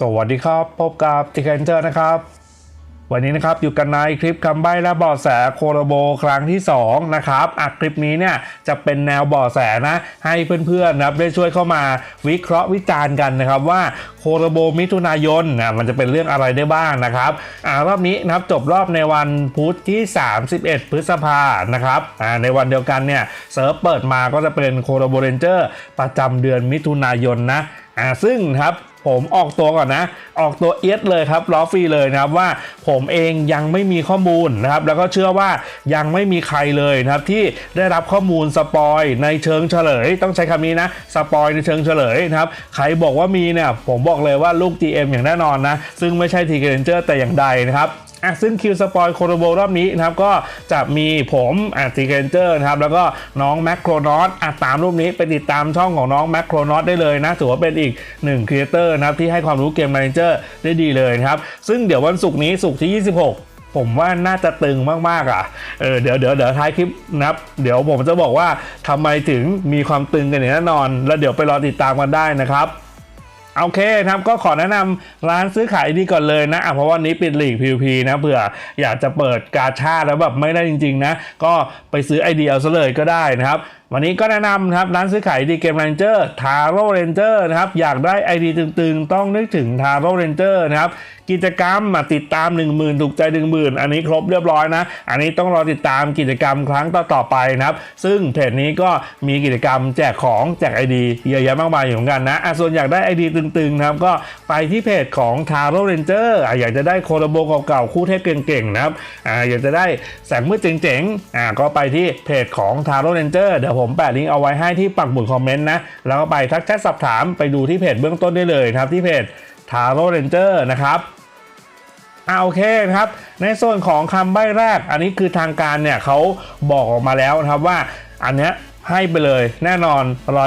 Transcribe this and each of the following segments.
สวัสดีครับ พบกับติเคนเจอร์นะครับ วันนี้นะครับอยู่กันในคลิปคำใบ้และบาะแสโคโรโบครั้งที่ 2 นะครับอะคลิปนี้เนี่ยจะเป็นแนวบาะแสนะ ให้เพื่อนๆนะครับได้ช่วยเข้ามาวิเคราะห์วิจารณ์กันนะครับว่าโคโรโบมิถุนายนนะมันจะเป็นเรื่องอะไรได้บ้างนะครับอ่ารอบนี้นะครับจบรอบในวันพุธที่ 31 พฤษภานะครับอ่าในวันเดียวกันเนี่ยเซิร์ฟเปิดมาก็จะเป็นโคโรโบเรนเจอร์ประจำเดือนมิถุนายนนะอ่าซึ่งครับ ผมออกตัวก่อนนะ ออกตัวเอียดเลยครับล้อฟรีเลยนะครับว่าผมเองยังไม่มีข้อมูลนะครับแล้วก็เชื่อว่ายังไม่มีใครเลยนะครับที่ได้รับข้อมูลสปอยในเชิงเฉลย ต้องใช้คำนี้นะสปอยในเชิงเฉลยนะครับใครบอกว่ามีเนี่ยผมบอกเลยว่าลูก GM อย่างแน่นอนนะซึ่งไม่ใช่ทีเกนเจอร์แต่อย่างใดนะครับ อะซึ่งคิวสปอยโคโรโบรอบนี้นะครับก็จะมีผมอะทีเกนเจอร์นะครับแล้วก็น้องแมคโครนอตอะตามรูปนี้ไปติดตามช่องของน้องแมคโครนอตได้เลยนะถือว่าเป็นอีกหนึ่งครีเอเตอร์นะครับที่ให้ความรู้เกม m ม n นเจอร์ได้ดีเลยนะครับ ซึ่งเดี๋ยววันศุกร์นี้ศุกร์ที่ 26ผมว่าน่าจะตึงมากๆอะ เออเดี๋ยวเดี๋ยวเดี๋ยวท้ายคลิปนะครับ เดี๋ยวผมจะบอกว่าทำไมถึงมีความตึงกันอย่างแน่นอน แล้วเดี๋ยวไปรอติดตามกันได้นะครับ โอเคนะครับก็ขอแนะนำร้านซื้อขายดีก่อนเลยนะเพราะวันนี้ปิดหลีก PVP นะเผื่ออยากจะเปิดกาชาแล้วแบบไม่ได้จริง ๆ นะ ก็ไปซื้อไอเดียเอาซะเลยก็ได้นะครับวันนี้ก็แนะนำครับร้านซื้อขายดีเกม r รนเจอร์ทาโร่เรนเจอร์นะครับอยากได้ไอดีตึงๆ ต้องนึกถึงทาโร่เรนเจอร์นะครับกิจกรรมมาติดตาม 1 0,000ถูกใจ 1 0,000 อันนี้ครบเรียบร้อยนะ อันนี้ต้องรอติดตามกิจกรรมครั้งต่อๆไปนะครับ ซึ่งเพจนี้ก็มีกิจกรรมแจกของแจกไอดีเยอะแยะมากมายอยู่เหมือนกันนะอะส่วนอยากได้ไอดีตึงๆนะครับก็ไปที่เพจของทาโรเรนเจอร์อยากจะได้โคโรโบเก่าๆคู่เทพเก่งๆนะครับอ่าอยากจะได้แสงมืดเจ๋งๆอ่าก็ไปที่เพจของทาโรเรนเจอร์เดี๋ยวผมแปะลิงก์เอาไว้ให้ที่ปักหมุดคอมเมนต์นะ แล้วก็ไปทักแชทสอบถามไปดูที่เพจเบื้องต้นได้เลยครับที่เพจทาโร่เรนเจอร์นะครับอ่าโอเคครับ ในส่วนของคำใบ้แรก อันนี้คือทางการเนี่ยเขาบอกออกมาแล้วนะครับว่าอันเนี้ยให้ไปเลยแน่นอน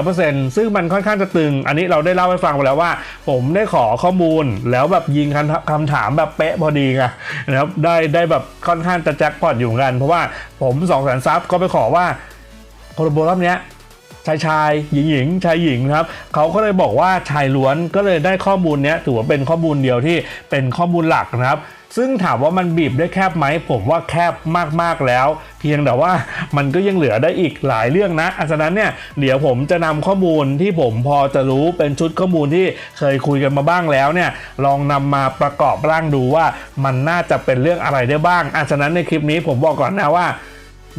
100%ซึ่งมันค่อนข้างจะตึง อันนี้เราได้เล่าให้ฟังไปแล้วว่า ผมได้ขอข้อมูลแล้วแบบยิงคำคำถามแบบเป๊ะพอดีไงนะครับได้ได้แบบค่อนข้างจะแจ็คพอตอยู่กัน เพราะว่าผม2องแสนซับก็ไปขอว่า โคโรโบรอบนี้ชายชายหญิงหญิงชายหญิงครับเขาก็เลยบอกว่าชายล้วนก็เลยได้ข้อมูลนี้ถือว่าเป็นข้อมูลเดียวที่เป็นข้อมูลหลักนะครับ ซึ่งถามว่ามันบีบได้แคบไหมผมว่าแคบมากๆแล้ว เพียงแต่ว่ามันก็ยังเหลือได้อีกหลายเรื่องนะอันฉะนั้นเนี่ยเดี๋ยวผมจะนำข้อมูลที่ผมพอจะรู้เป็นชุดข้อมูลที่เคยคุยกันมาบ้างแล้วเนี่ยลองนำมาประกอบร่างดูว่ามันน่าจะเป็นเรื่องอะไรได้บ้างอันฉะนั้นในคลิปนี้ผมบอกก่อนนะว่า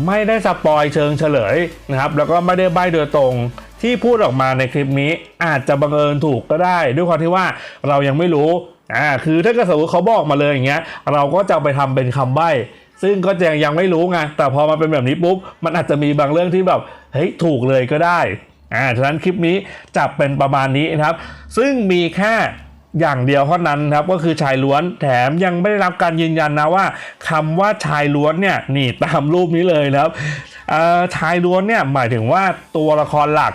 ไม่ได้สปอยเชิงเฉลยนะครับแล้วก็ไม่ได้ใบ้โดยตรงที่พูดออกมาในคลิปนี้อาจจะบังเอิญถูกก็ได้ ด้วยความที่ว่าเรายังไม่รู้อ่าคือถ้าเกิดสมมติเขาบอกมาเลยอย่างเงี้ยเราก็จะไปทำเป็นคำใบ้ซึ่งก็ยังยังไม่รู้ไงแต่พอมาเป็นแบบนี้ปุ๊บมันอาจจะมีบางเรื่องที่แบบเฮ้ยถูกเลยก็ได้อ่าฉะนั้นคลิปนี้จะเป็นประมาณนี้นะครับ ซึ่งมีแค่ อย่างเดียวเท่านั้นครับก็คือชายล้วนแถมยังไม่ได้รับการยืนยันนะว่าคำว่าชายล้วนเนี่ยนี่ตามรูปนี้เลยนะครับชายล้วนเนี่ยหมายถึงว่าตัวละครหลัก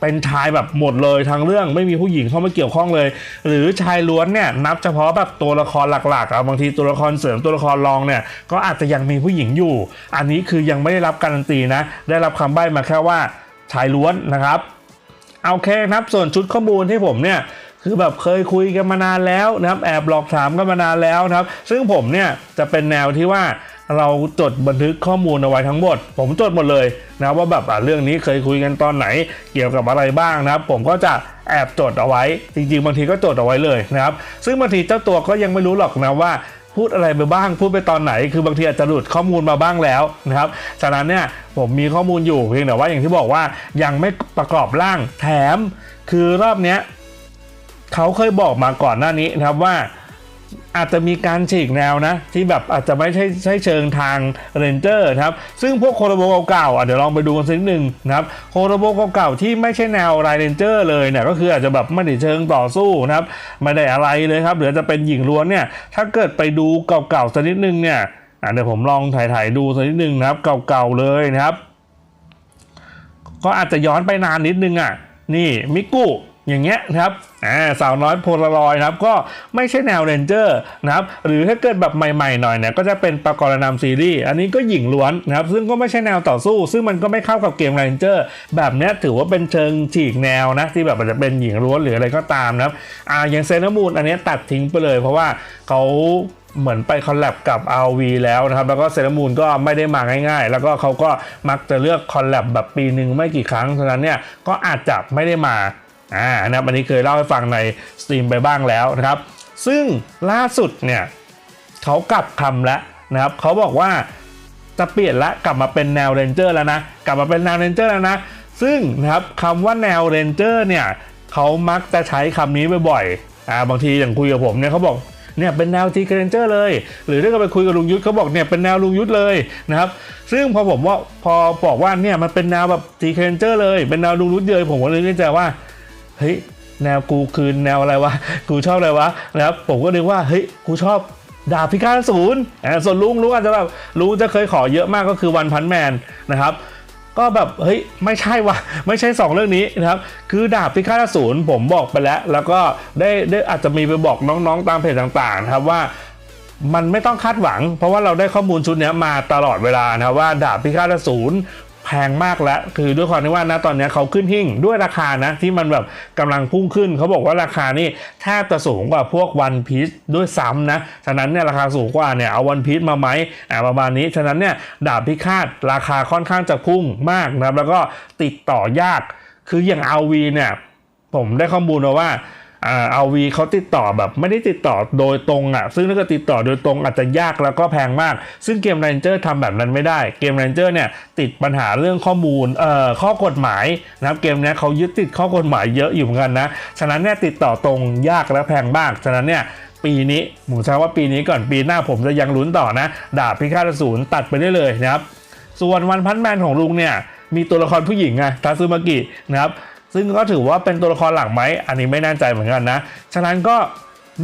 เป็นชายแบบหมดเลยทั้งเรื่องไม่มีผู้หญิงเข้ามาเกี่ยวข้องเลย หรือชายล้วนเนี่ยนับเฉพาะแบบตัวละครหลักๆอะบางทีตัวละครเสริมตัวละครรองเนี่ยก็อาจจะยังมีผู้หญิงอยู่ อันนี้คือยังไม่ได้รับการันตีนะ ได้รับคำใบ้มาแค่ว่าชายล้วนนะครับโอเคนะครับส่วนชุดข้อมูลที่ผมเนี่ย คือแบบเคยคุยกันมานานแล้วนะครับแอบหลอกถามกันมานานแล้วนะครับ ซึ่งผมเนี่ยจะเป็นแนวที่ว่าเราจดบันทึกข้อมูลเอาไว้ทั้งหมด ผมจดหมดเลยนะว่าแบบเรื่องนี้เคยคุยกันตอนไหนเกี่ยวกับอะไรบ้างนะครับ ผมก็จะแอบจดเอาไว้ จริงๆ บางทีก็จดเอาไว้เลยนะครับ ซึ่งบางทีเจ้าตัวก็ยังไม่รู้หรอกนะว่าพูดอะไรไปบ้าง พูดไปตอนไหน คือบางทีอาจจะหลุดข้อมูลมาบ้างแล้วนะครับฉะนั้นเนี่ยผมมีข้อมูลอยู่เพียงแต่ว่าอย่างที่บอกว่ายังไม่ประกอบร่างแถม คือรอบเนี้ย เขาเคยบอกมาก่อนหน้านี้นะครับว่าอาจจะมีการฉีกแนวนะ ที่แบบอาจจะไม่ใช่ใช่เชิงทางเรนเจอร์นะครับ ซึ่งพวกโคโรโบเก่าๆอะเดี๋ยวลองไปดูกันสักหนึ่งนะครับโคโรโบเก่าๆที่ไม่ใช่แนวไรเรนเจอร์เลยเนี่ยก็คืออาจจะแบบไม่ได้เชิงต่อสู้นะครับไม่ได้อะไรเลยครับหรือจะเป็นหญิงล้วนเนี่ยถ้าเกิดไปดูเก่าๆสักนิดหนึ่งเนี่ยเดี๋ยวผมลองถ่ายๆดูสักนิดหนึ่งนะครับเก่าๆเลยนะครับ ก็อาจจะย้อนไปนานนิดนึงอะนี่มิกุ อย่างเงี้ยนะครับอ่าสาวน้อยโพลารอยนะครับก็ไม่ใช่แนวเรนเจอร์นะครับหรือถ้าเกิดแบบใหม่ๆหน่อยเนี่ยก็จะเป็นปกรณำซีรีส์อันนี้ก็หญิงล้วนนะครับซึ่งก็ไม่ใช่แนวต่อสู้ ซึ่งมันก็ไม่เข้ากับเกมเรนเจอร์แบบเนี้ยถือว่าเป็นเชิงฉีกแนวนะที่แบบจะเป็นหญิงล้วนหรืออะไรก็ตามนะครับอ่าอย่างเซนมูนอันนี้ตัดทิ้งไปเลย เพราะว่าเขาเหมือนไปคอลแลบกับ RV แล้วนะครับ แล้วก็เซรามูนก็ไม่ได้มาง่าย ๆ แล้วก็เขาก็มักจะเลือกคอลแลบแบบปีหนึ่งไม่กี่ครั้งฉะนั้นเนี่ยก็อาจจะไม่ได้มา อ่านะครับอันนี้เคยเล่าให้ฟังในสตรีมไปบ้างแล้วนะครับ ซึ่งล่าสุดเนี่ยเขากลับคำแล้วนะครับเขาบอกว่าจะเปลี่ยนละกลับมาเป็นแนวเรนเจอร์แล้วนะ กลับมาเป็นแนวเรนเจอร์แล้วนะ ซึ่งนะครับคำว่าแนวเรนเจอร์เนี่ยเขามักจะใช้คำนี้บ่อยๆอ่าบางทีอย่างคุยกับผมเนี่ยเขาบอกเนี่ยเป็นแนวทีเรนเจอร์เลย หรือถ้าเกิดไปคุยกับลุงยุทธเขาบอกเนี่ยเป็นแนวลุงยุทธเลยนะครับซึ่งพอผมว่าพอบอกว่าเนี่ยมันเป็นแนวแบบทีเรนเจอร์เลย เป็นแนวลุงยุทธเลยผมก็เลยนึกใจว่า เฮ้ยแนวกูคือแนวอะไรวะ กูชอบอะไรวะนะครับผมก็นึกว่าเฮ้ยกูชอบดาบพิฆาตอสูรอ่าส่วนลุงลุงอาจจะแบบลุงจะเคยขอเยอะมากก็คือวันพันแมนนะครับก็แบบเฮ้ยไม่ใช่วะไม่ใช่ 2 เรื่องนี้นะครับคือดาบพิฆาตอสูรผมบอกไปแล้ว แล้วก็ได้ได้อาจจะมีไปบอกน้องๆตามเพจต่างๆนะครับว่ามันไม่ต้องคาดหวัง เพราะว่าเราได้ข้อมูลชุดนี้มาตลอดเวลานะครับว่าดาบพิฆาตอสูร แพงมากแล้ว คือด้วยความที่ว่านะตอนนี้เขาขึ้นหิ่งด้วยราคานะ ที่มันแบบกำลังพุ่งขึ้น เขาบอกว่าราคานี่แทบจะสูงกว่าพวกวันพีชด้วยซ้ำนะ ฉะนั้นเนี่ยราคาสูงกว่าเนี่ยเอาวันพีชมาไหมอ่าประมาณนี้ ฉะนั้นเนี่ยดาบพิฆาตราคาค่อนข้างจะพุ่งมากนะครับแล้วก็ติดต่อยาก คืออย่างอาวีเนี่ยผมได้ข้อมูลมาว่า เอาวีเขาติดต่อแบบไม่ได้ติดต่อโดยตรงอะ ซึ่งถ้าเกิดติดต่อโดยตรงอาจจะยากแล้วก็แพงมาก ซึ่งเกม Ranger ทำแบบนั้นไม่ได้ เกม Ranger เนี่ยติดปัญหาเรื่องข้อมูลเอ่อข้อกฎหมายนะครับเกมนี้เขายึดติดข้อกฎหมายเยอะอยู่เหมือนกันนะ ฉะนั้นเนี่ยติดต่อตรงยากและแพงมาก ฉะนั้นเนี่ยปีนี้ผมใช้ว่าปีนี้ก่อนปีหน้าผมจะยังลุ้นต่อนะ ดาบพิฆาตอสูรตัดไปได้เลยนะครับ ส่วนวันพันแมนของลุงเนี่ยมีตัวละครผู้หญิงไงทาซึมากินะครับ ซึ่งก็ถือว่าเป็นตัวละครหลักไหม อันนี้ไม่แน่ใจเหมือนกันนะ ฉะนั้นก็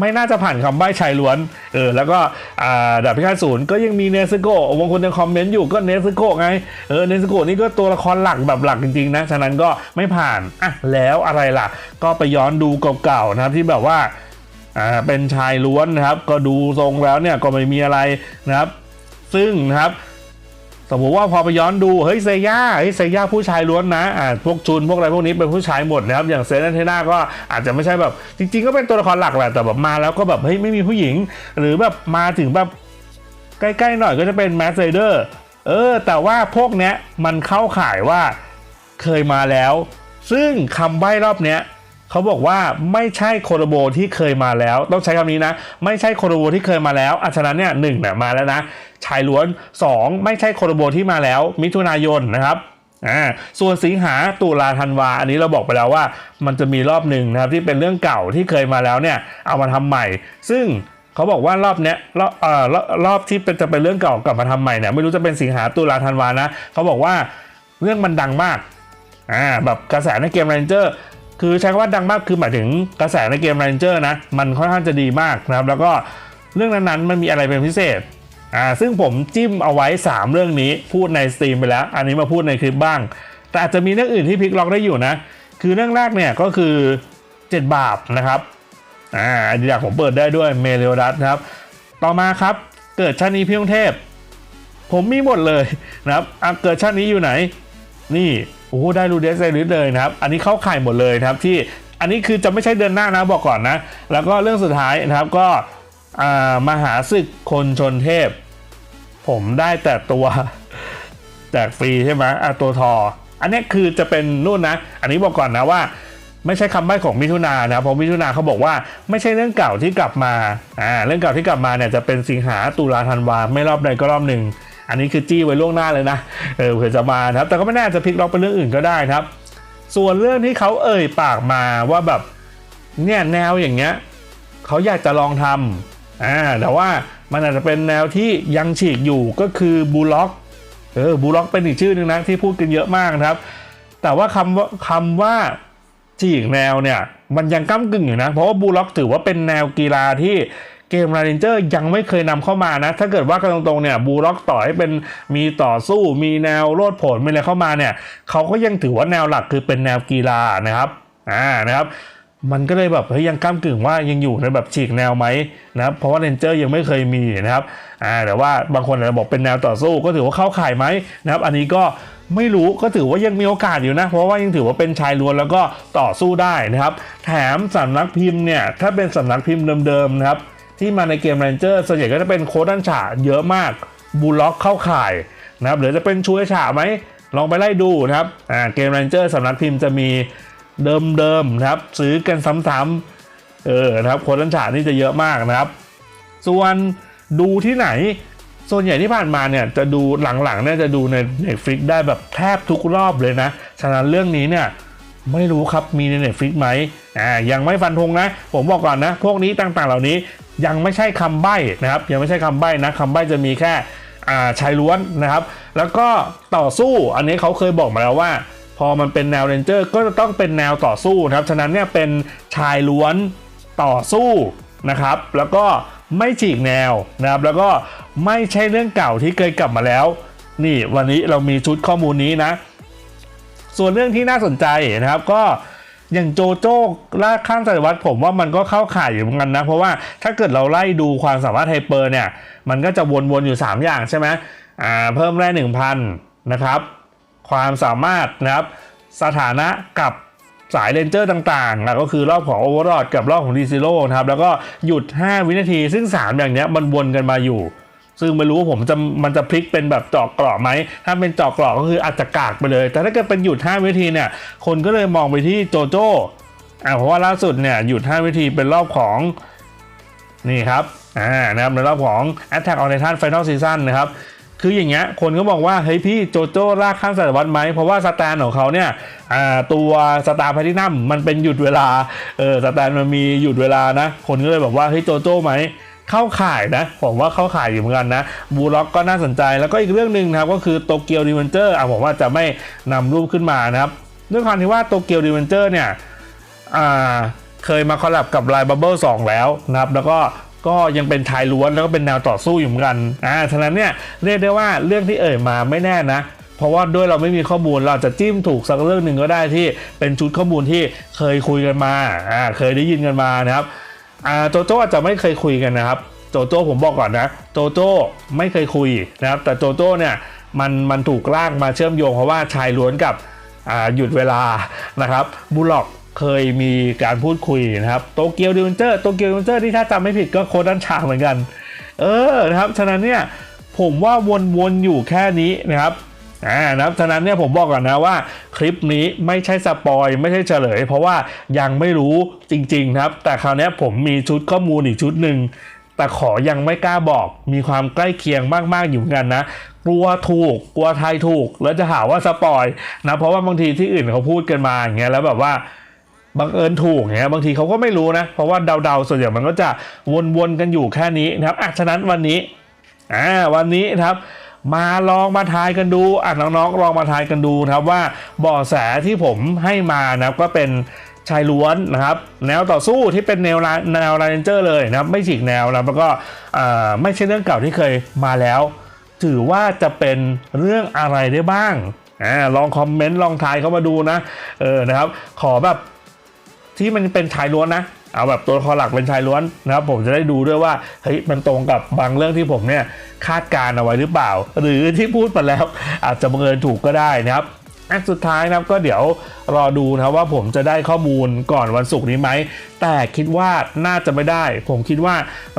ไม่น่าจะผ่านคำใบ้ชายล้วน เออ แล้วก็อ่าดาบพิฆาตศูนย์ก็ยังมีเนซึโกะบางคนยังคอมเมนต์อยู่ก็เนซึโกะไง เออ เนซึโกะนี่ก็ตัวละครหลักแบบหลักจริงๆนะ ฉะนั้นก็ไม่ผ่าน อะ แล้วอะไรล่ะ ก็ไปย้อนดูเก่าๆนะครับที่แบบว่า อ่า เป็นชายล้วนนะครับ ก็ดูทรงแล้วเนี่ยก็ไม่มีอะไรนะครับ ซึ่งนะครับ สมมติว่าพอไปย้อนดูเฮ้ยเซย่าเฮ้ยเซย่าผู้ชายล้วนนะอ่าพวกชุนพวกอะไรพวกนี้เป็นผู้ชายหมดนะครับอย่างเซนเทน่าก็อาจจะไม่ใช่แบบ จริง ๆ ก็เป็นตัวละครหลักแหละแต่แบบมาแล้วก็แบบเฮ้ยไม่มีผู้หญิง หรือแบบมาถึงแบบใกล้ๆหน่อยก็จะเป็นแมสเซเดอร์เออ แต่ว่าพวกเนี้ยมันเข้าข่ายว่าเคยมาแล้ว ซึ่งคำใบ้รอบเนี้ย เขาบอกว่าไม่ใช่โคโรโบที่เคยมาแล้ว ต้องใช้คำนี้นะ ไม่ใช่โคโรโบที่เคยมาแล้วอัฉะนั้นเนี่ยหนึ่งเนี่ยมาแล้วนะชายล้วน 2 ไม่ใช่โคโรโบที่มาแล้ว มิถุนายนนะครับอ่าส่วนสิงหาตุลาธันวา อันนี้เราบอกไปแล้วว่า มันจะมีรอบหนึ่งนะครับที่เป็นเรื่องเก่าที่เคยมาแล้วเนี่ยเอามาทำใหม่ ซึ่งเขาบอกว่ารอบเนี้ยรอบเอ่อรอบที่เป็นจะเป็นเรื่องเก่ากลับมาทำใหม่เนี่ยไม่รู้จะเป็นสิงหาตุลาธันวานะเขาบอกว่าเรื่องมันดังมากอ่าแบบกระแสในเกม Ranger คือใช้คำว่าดังมากคือหมายถึงกระแสในเกม Ranger นะ มันค่อนข้างจะดีมากนะครับ แล้วก็เรื่องนั้นๆมันมีอะไรเป็นพิเศษอ่าซึ่งผมจิ้มเอาไว้ 3 เรื่องนี้พูดในสตรีมไปแล้ว อันนี้มาพูดในคลิปบ้าง แต่อาจจะมีเรื่องอื่นที่พลิกล็อกได้อยู่นะ คือเรื่องแรกเนี่ยก็คือ 7 บาปนะครับอ่าอันนี้อยากผมเปิดได้ด้วยเมเลโอดัสนะครับ ต่อมาครับเกิดชาตินี้พี่กรุงเทพ ผมมีหมดเลยนะครับอะเกิดชาตินี้อยู่ไหน นี่ โอ้ได้รูเดสไซริสเลยนะครับ อันนี้เข้าข่ายหมดเลยนะครับที่อันนี้คือจะไม่ใช่เดือนหน้านะบอกก่อนนะ แล้วก็เรื่องสุดท้ายนะครับก็มหาศึกคนชนเทพ ผมได้แต่ตัวแจกฟรีใช่ไหมอะตัวทอ อันนี้คือจะเป็นนู่นนะ อันนี้บอกก่อนนะว่า ไม่ใช่คำใบ้ของมิถุนานะเพราะมิถุนาเขาบอกว่าไม่ใช่เรื่องเก่าที่กลับมาอ่าเรื่องเก่าที่กลับมาเนี่ยจะเป็นสิงหาตุลาธันวาไม่รอบใดก็รอบหนึ่ง อันนี้คือจี้ไว้ล่วงหน้าเลยนะเออเผื่อจะมานะครับ แต่ก็ไม่แน่าจะพลิกล็อกเป็นเรื่องอื่นก็ได้นะครับ ส่วนเรื่องที่เขาเอ่ยปากมาว่าแบบเนี่ยแนวอย่างเงี้ยเขาอยากจะลองทำอ่าแต่ว่ามันอาจจะเป็นแนวที่ยังฉีกอยู่ก็คือบูล็อกเออบูล็อกเป็นอีกชื่อหนึ่งนะที่พูดกันเยอะมากนะครับ แต่ว่าคำว่าคำว่าฉีกแนวเนี่ยมันยังก้ากึ่งอยู่นะ เพราะว่าบูล็อกถือว่าเป็นแนวกีฬาที่ เกมราเรนเจอร์ยังไม่เคยนำเข้ามานะ ถ้าเกิดว่ากันตรงๆเนี่ยบูล็อกต่อให้เป็นมีต่อสู้มีแนวโลดโผนมีอะไรเข้ามาเนี่ยเขาก็ยังถือว่าแนวหลักคือเป็นแนวกีฬานะครับอ่านะครับมันก็เลยแบบเฮ้ยยังก้ามกึ่งว่ายังอยู่ในแบบฉีกแนวไหมนะครับเพราะว่าเรนเจอร์ยังไม่เคยมีนะครับอ่าแต่ว่าบางคนอาจจะบอกเป็นแนวต่อสู้ก็ถือว่าเข้าข่ายไหมนะครับ อันนี้ก็ไม่รู้ก็ถือว่ายังมีโอกาสอยู่นะ เพราะว่ายังถือว่าเป็นชายล้วนแล้วก็ต่อสู้ได้นะครับ แถมสำนักพิมพ์เนี่ยถ้าเป็นสำนักพิมพ์เดิมๆนะครับ ที่มาในเกมเรนเจอร์ส่วนใหญ่ก็จะเป็นโค้ดดันฉาเยอะมากบูลล็อกเข้าข่ายนะครับหรือจะเป็นชูเอฉาไหมลองไปไล่ดูนะครับอ่าเกมเรนเจอร์สำนักพิมพ์จะมีเดิมๆนะครับ ซื้อกันซ้ำๆเออนะครับโคนลันฉานี่จะเยอะมากนะครับ ส่วนดูที่ไหนส่วนใหญ่ที่ผ่านมาเนี่ยจะดูหลังๆเนี่ยจะดูใน Netflix ได้แบบแทบทุกรอบเลยนะ ฉะนั้นเรื่องนี้เนี่ยไม่รู้ครับมีใน Netflix ไหมอ่ายังไม่ฟันธงนะ ผมบอกก่อนนะ พวกนี้ต่างๆ เหล่านี้ ยังไม่ใช่คำใบ้นะครับ ยังไม่ใช่คำใบ้นะคำใบ้จะมีแค่ชายล้วนนะครับ แล้วก็ต่อสู้อันนี้เขาเคยบอกมาแล้วว่า พอมันเป็นแนวเรนเจอร์ก็จะต้องเป็นแนวต่อสู้นะครับ ฉะนั้นเนี่ยเป็นชายล้วนต่อสู้นะครับ แล้วก็ไม่ฉีกแนวนะครับ แล้วก็ไม่ใช่เรื่องเก่าที่เคยกลับมาแล้ว นี่วันนี้เรามีชุดข้อมูลนี้นะ ส่วนเรื่องที่น่าสนใจนะครับก็ อย่างโจโจ้ล่าข้ามสายวัตรผมว่ามันก็เข้าข่ายอยู่เหมือนกันนะ เพราะว่าถ้าเกิดเราไล่ดูความสามารถไฮเปอร์เนี่ย มันก็จะวนๆอยู่ 3 อย่างใช่ไหมอ่าเพิ่มแร่1,000นนะครับ ความสามารถนะครับ สถานะกับสายเลนเจอร์ต่างๆอะก็คือรอบของโอเวอร์ d กับรอบของดีซิโร่นะครับ แล้วก็หยุด 5 วินาที ซึ่ง 3 อย่างเนี้ยมันวนกันมาอยู่ ซึ่งไม่รู้ว่าผมจะมันจะพลิกเป็นแบบเจาะกราะไหม ถ้าเป็นเจาะกราะก็คืออาจจะกากไปเลย แต่ถ้าเกิดเป็นหยุด 5 วินาทีเนี่ย คนก็เลยมองไปที่โจโจ้อ่าเพราะว่าล่าสุดเนี่ยหยุด 5 วินาทีเป็นรอบของนี่ครับอ่านะครับในรอบของ Attack on Titan Final Season นะครับคืออย่างเงี้ยคนก็บอกว่า เฮ้ยพี่โจโจ้ลากข้ามสายวัตรไหม เพราะว่าสแตนของเขาเนี่ยอ่าตัวสตาร์แพทินัมมันเป็นหยุดเวลาเออสแตนมันมีหยุดเวลานะ คนก็เลยบอกว่า เฮ้ยโจโจ้ไหม เข้าข่ายนะ ผมว่าเข้าข่ายอยู่เหมือนกันนะบูล็อกก็น่าสนใจแล้วก็อีกเรื่องหนึ่งนะครับก็คือโตเกียวดีเวนเจอร์อะผมว่าจะไม่นำรูปขึ้นมานะครับด้วยความที่ว่าโตเกียวดีเวนเจอร์เนี่ยอ่าเคยมาคอลแลบกับ Line Bubble 2แล้วนะครับ แล้วก็ก็ยังเป็นชายล้วนแล้วก็เป็นแนวต่อสู้อยู่เหมือนกันอ่าฉะนั้นเนี่ยเรียกได้ว่าเรื่องที่เอ่ยมาไม่แน่นะเพราะว่าด้วยเราไม่มีข้อมูลเราจะจิ้มถูกสักเรื่องหนึ่งก็ได้ที่เป็นชุดข้อมูลที่เคยคุยกันมาอ่าเคยได้ยินกันมานะครับ โจโจ้อาจจะไม่เคยคุยกันนะครับ โจโจ้ผมบอกก่อนนะ โจโจ้ไม่เคยคุยนะครับ แต่โจโจ้เนี่ยมันมันถูกลากมาเชื่อมโยงเพราะว่าชายล้วนกับหยุดเวลานะครับบูล็อกเคยมีการพูดคุยนะครับโตเกียวดิวเจอร์โตเกียวดิวเจอร์ที่ถ้าจำไม่ผิดก็โคดันชาเหมือนกัน เออนะครับ ฉะนั้นเนี่ยผมว่าวนๆอยู่แค่นี้นะครับ อ่านะครับฉะนั้นเนี่ยผมบอกก่อนนะว่าคลิปนี้ไม่ใช่สปอยไม่ใช่เฉลย เพราะว่ายังไม่รู้จริงๆครับ แต่คราวนี้ผมมีชุดข้อมูลอีกชุดหนึ่งแต่ขอยังไม่กล้าบอกมีความใกล้เคียงมากๆอยู่เหมือนกันนะกลัวถูกกลัวไทายถูก แล้วจะหาว่าสปอยนะเพราะว่าบางทีที่อื่นเขาพูดกันมาอย่างเงี้ยแล้วแบบว่าบังเอิญถูกเงี้ยบางทีเขาก็ไม่รู้นะ เพราะว่าเดาๆส่วนใหญ่มันก็จะวนๆกันอยู่แค่นี้นะครับอะฉะนั้นวันนี้อ่าวันนี้นะครับ มาลองมาทายกันดูอะน้องๆลองมาทายกันดูนะครับว่าเบาะแสที่ผมให้มานะครับก็เป็นชายล้วนนะครับแนวต่อสู้ที่เป็นแนวแนวเรนเจอร์เลยนะครับไม่ฉีกแนวนะแล้วก็ไม่ใช่เรื่องเก่าที่เคยมาแล้ว ถือว่าจะเป็นเรื่องอะไรได้บ้างอลองคอมเมนต์ลองทายเข้ามาดูนะเออนะครับขอแบบที่มันเป็นชายล้วนนะ เอาแบบตัวละครหลักเป็นชายล้วนนะครับผมจะได้ดูด้วยว่าเฮ้ยมันตรงกับบางเรื่องที่ผมเนี่ยคาดการณ์เอาไว้หรือเปล่า หรือที่พูดไปแล้ว อาจจะบังเอิญถูกก็ได้นะครับอันสุดท้ายนะครับก็เดี๋ยวรอดูนะครับว่าผมจะได้ข้อมูลก่อนวันศุกร์นี้ไหม แต่คิดว่าน่าจะไม่ได้ ผมคิดว่า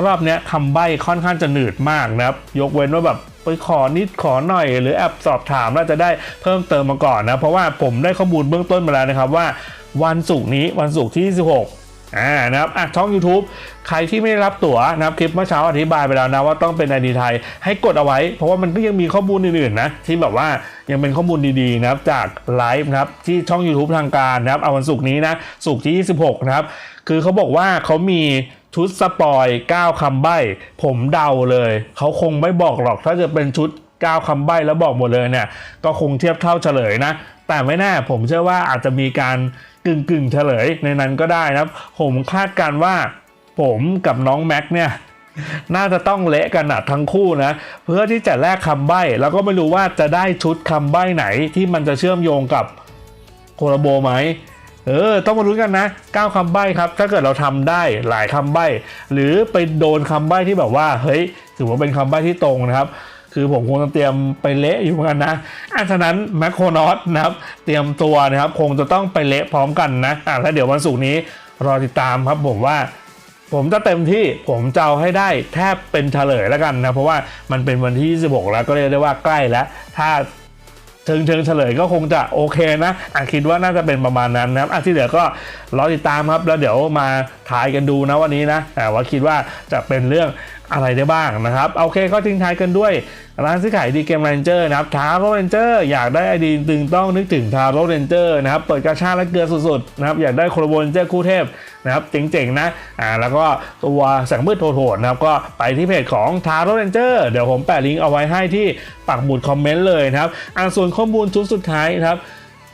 รอบนี้คำใบ้ค่อนข้างจะหนืดมากนะครับ ยกเว้นว่าแบบไปขอนิดขอหน่อย หรือแอบสอบถามแล้วจะได้เพิ่มเติมมาก่อนนะ เพราะว่าผมได้ข้อมูลเบื้องต้นมาแล้วนะครับว่า วันศุกร์นี้วันศุกร์ที่26 อ่านะครับอะช่อง YouTube ใครที่ไม่ได้รับตั๋วนะครับคลิปเมื่อเช้าอธิบายไปแล้วนะว่าต้องเป็นไอดีไทยให้กดเอาไว้ เพราะว่ามันก็ยังมีข้อมูลอื่นๆนะที่แบบว่ายังเป็นข้อมูลดีๆนะครับจากไลฟ์นะครับที่ช่อง YouTube ทางการนะครับเอาวันศุกร์นี้นะศุกร์ที่ 26 นะครับ คือเขาบอกว่าเขามีชุดสปอย9คำใบ้ ผมเดาเลย เขาคงไม่บอกหรอกถ้าจะเป็นชุด 9คำใบ้แล้วบอกหมดเลยเนี่ยก็คงเทียบเท่าเฉลยนะ แต่ไม่แน่ผมเชื่อว่าอาจจะมีการ กึ่งกึ่งๆเฉลยในนั้นก็ได้นะครับ ผมคาดการว่าผมกับน้องแม็กเนี่ยน่าจะต้องเละกันอะทั้งคู่นะ เพื่อที่จะแลกคำใบ้แล้วก็ไม่รู้ว่าจะได้ชุดคำใบ้ไหนที่มันจะเชื่อมโยงกับโคลาโบไหมเออ ต้องมาลุ้นกันนะ 9คำใบ้ครับ ถ้าเกิดเราทำได้หลายคำใบ้ หรือไปโดนคำใบ้ที่แบบว่า เฮ้ย ถือว่าเป็นคำใบ้ที่ตรงนะครับ คือผมคงเตรียมไปเละอยู่เหมือนกันนะอันฉะนั้นแมคโครนอตนะครับ เตรียมตัวนะครับ คงจะต้องไปเละพร้อมกันนะอะแล้วเดี๋ยววันศุกร์นี้รอติดตามครับผมว่าผมจะเต็มที่ผมจะเอาให้ได้แทบเป็นเฉลยแล้วกันนะ เพราะว่ามันเป็นวันที่ 26 แล้วก็เรียกได้ว่าใกล้แล้ว ถ้าเชิงเชิงเฉลยก็คงจะโอเคนะอะคิดว่าน่าจะเป็นประมาณนั้นนะครับอะที่เหลือก็รอติดตามครับ แล้วเดี๋ยวมาทายกันดูนะวันนี้นะแต่ว่าคิดว่าจะเป็นเรื่อง อะไรได้บ้างนะครับโอเคก็ทิ้งท้ายกันด้วย ร้านซื้อขายดีเกม r รนเจอร์นะครับทาร์โรเรนเจอร์อยากได้ไอดีตึงต้องนึกถึงทาร์โรเรนเจอร์นะครับเปิดกาชาและเกลือสุดๆนะครับอยากได้โครโบเรนเจอร์คู่เทพนะครับเจ๋งๆนะอ่าแล้วก็ตัวแสงมืดโหดๆนะครับก็ไปที่เพจของทาร์โรเรนเจอร์เดี๋ยวผมแปะลิงก์เอาไว้ให้ที่ปักหมุดคอมเมนต์เลยนะครับอ่าส่วนข้อมูลชุดสุดท้ายนะครับ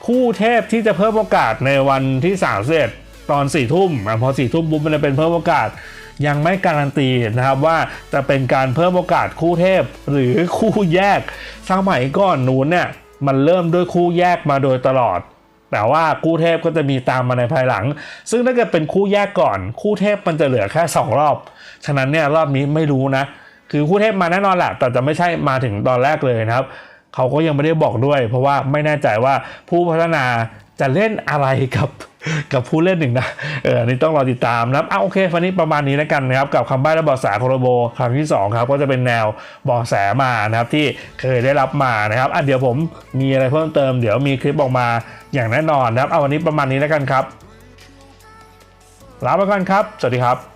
คู่เทพที่จะเพิ่มโอกาสในวันที่31ตอน4ี่ทุ่มอะพอ4ี่ทุ่มปุ๊บมันจะเป็นเพิ่มโอกาส ยังไม่การันตีนะครับว่าจะเป็นการเพิ่มโอกาสคู่เทพหรือคู่แยกสมัยก่อนนู้นเนี่ยมันเริ่มด้วยคู่แยกมาโดยตลอด แต่ว่าคู่เทพก็จะมีตามมาในภายหลัง ซึ่งถ้าเกิดเป็นคู่แยกก่อน คู่เทพมันจะเหลือแค่ 2 รอบ ฉะนั้นเนี่ยรอบนี้ไม่รู้นะ คือคู่เทพมาแน่นอนแหละแต่จะไม่ใช่มาถึงตอนแรกเลยนะครับ เขาก็ยังไม่ได้บอกด้วย เพราะว่าไม่แน่ใจว่าผู้พัฒนา จะเล่นอะไรกับกับผู้เล่นหนึ่งนะเอออันนี้ต้องรอติดตามนะเอ้าโอเควันนี้ประมาณนี้แล้วกันนะครับกับคำใบ้และบาะแสโคโรโบครั้งที่2ครับก็จะเป็นแนวบอสแสมานะครับที่เคยได้รับมานะครับอะเดี๋ยวผมมีอะไรเพิ่มเติมเดี๋ยวมีคลิปออกมาอย่างแน่นอนนะครับเอาวันนี้ประมาณนี้แล้วกันครับลาไปก่อนครับ สวัสดีครับ